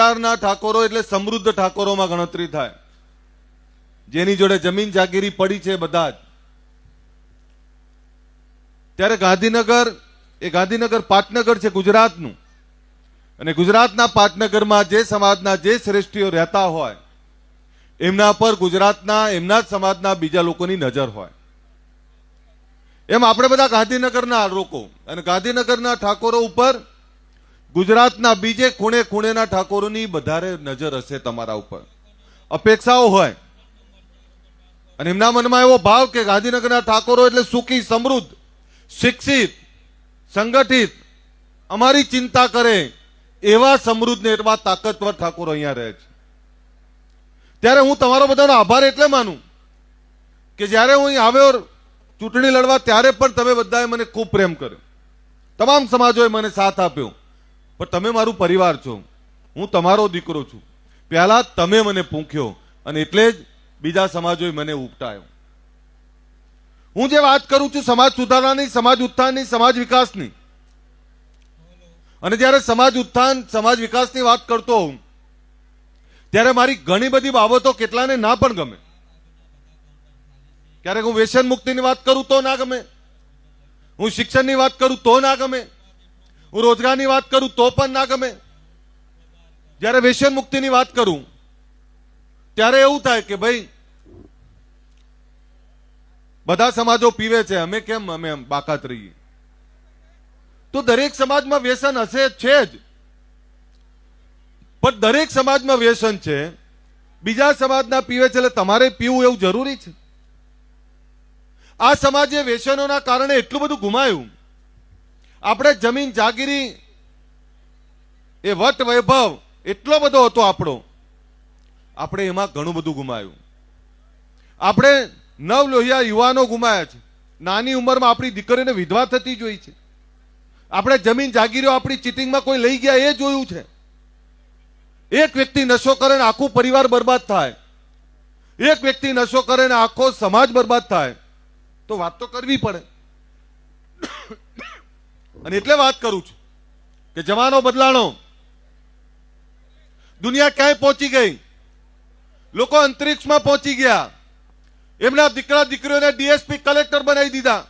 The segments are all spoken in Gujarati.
વિસ્તારના ઠાકોરો એટલે સમૃદ્ધ ઠાકોરોમાં ગણતરી થાય. જેની જોડે જમીન જાગીરી પડી છે બધા જ. ત્યારે ગાંધીનગર, એ ગાંધીનગર પાટનગર છે ગુજરાતનું. અને ગુજરાતના પાટનગરમાં જે સમાજના જે શ્રેષ્ઠીઓ રહેતા હોય, એમના પર ગુજરાતના, એમના જ સમાજના બીજા લોકોની નજર હોય. એમ આપણે બધા ગાંધીનગરના લોકો અને ગાંધીનગરના ઠાકોરો ઉપર ગુજરાતના બીજે ખૂણે ખૂણેના ઠાકોરોની વધારે નજર હશે તમારા ઉપર. અપેક્ષાઓ હોય. અને એમના મનમાં એવો ભાવ કે ગાંધીનગરના ઠાકોરો એટલે સુખી, સમૃદ્ધ, શિક્ષિત, સંગઠિત, અમારી ચિંતા કરે એવા સમૃદ્ધ ને એવા તાકતવર ઠાકોરો અહીંયા રહે છે. ત્યારે હું તમારો બધાનો આભાર એટલે માનું કે જ્યારે હું અહીં આવ્યો ચૂંટણી લડવા, ત્યારે પણ તમે બધાએ મને ખૂબ પ્રેમ કર્યો. તમામ સમાજોએ મને સાથ આપ્યો. પણ તમે મારું પરિવાર છો. હું તમારો દીકરો છું. પહેલા તમે મને પૂંખ્યો અને એટલે જ બીજા સમાજોએ મને ઉપટાયો. હું જે વાત કરું છું સમાજ સુધારાની, સમાજ ઉત્થાનની, સમાજ વિકાસની. અને જ્યારે સમાજ ઉત્થાન, સમાજ વિકાસની વાત કરતો હોઉં, ત્યારે મારી ઘણી બધી બાબતો કેટલાને ના પણ ગમે. ક્યારેક હું વ્યસન મુક્તિની વાત કરું તો ના ગમે. હું શિક્ષણની વાત કરું તો ના ગમે. હું રોજગારની વાત કરું તો પણ ના ગમે. જ્યારે વ્યસન મુક્તિની વાત કરું, ત્યારે એવું થાય કે ભાઈ, બધા સમાજો પીવે છે, અમે કેમ, અમે બાકાત રહીએ. તો દરેક સમાજમાં વ્યસન હશે છે જ. પણ દરેક સમાજમાં વ્યસન છે, બીજા સમાજના પીવે છે એટલે તમારે પીવું એવું જરૂરી છે. આ સમાજે વ્યસનોના કારણે એટલું બધું ગુમાયું. આપણે જમીન જાગીરી એ વટ વૈભવ એટલો બધો હતો આપણો. આપણે એમાં ઘણું બધું ગુમાયું. આપણે નવ લોહિયા યુવાનો ગુમાયા છે. નાની ઉંમરમાં આપણી દીકરીને વિધવા થતી જોઈ છે. આપણે જમીન જાગીરીઓ આપણી ચીટિંગમાં કોઈ લઈ ગયા એ જોયું છે. એક વ્યક્તિ નશો કરે ને આખું પરિવાર બરબાદ થાય. એક વ્યક્તિ નશો કરે ને આખો સમાજ બરબાદ થાય. તો વાત તો કરવી પડે. અને એટલે વાત કરું છું કે જવાનો બદલાણો દુનિયા ક્યાંય પહોંચી ગઈ? લોકો અંતરિક્ષમાં પહોંચી ગયા. એમના દીકરા દીકરીઓને ડીએસપી કલેક્ટર બનાવી દીધા.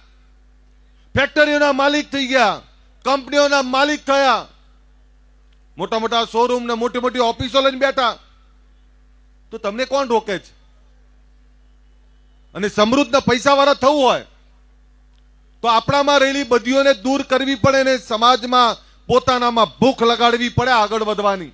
ફેક્ટરીઓના માલિક થઈ ગયા. કંપનીઓના માલિક થયા. મોટા મોટા શોરૂમ ને મોટી મોટી ઓફિસો લઈને બેઠા. તો તમને કોણ રોકે છે? અને સમૃદ્ધ પૈસાવાળા થવું હોય તો આપણામાં રહેલી બધીઓને દૂર કરવી પડે ને સમાજમાં પોતાનામાં ભૂખ લગાડવી પડે આગળ વધવાની.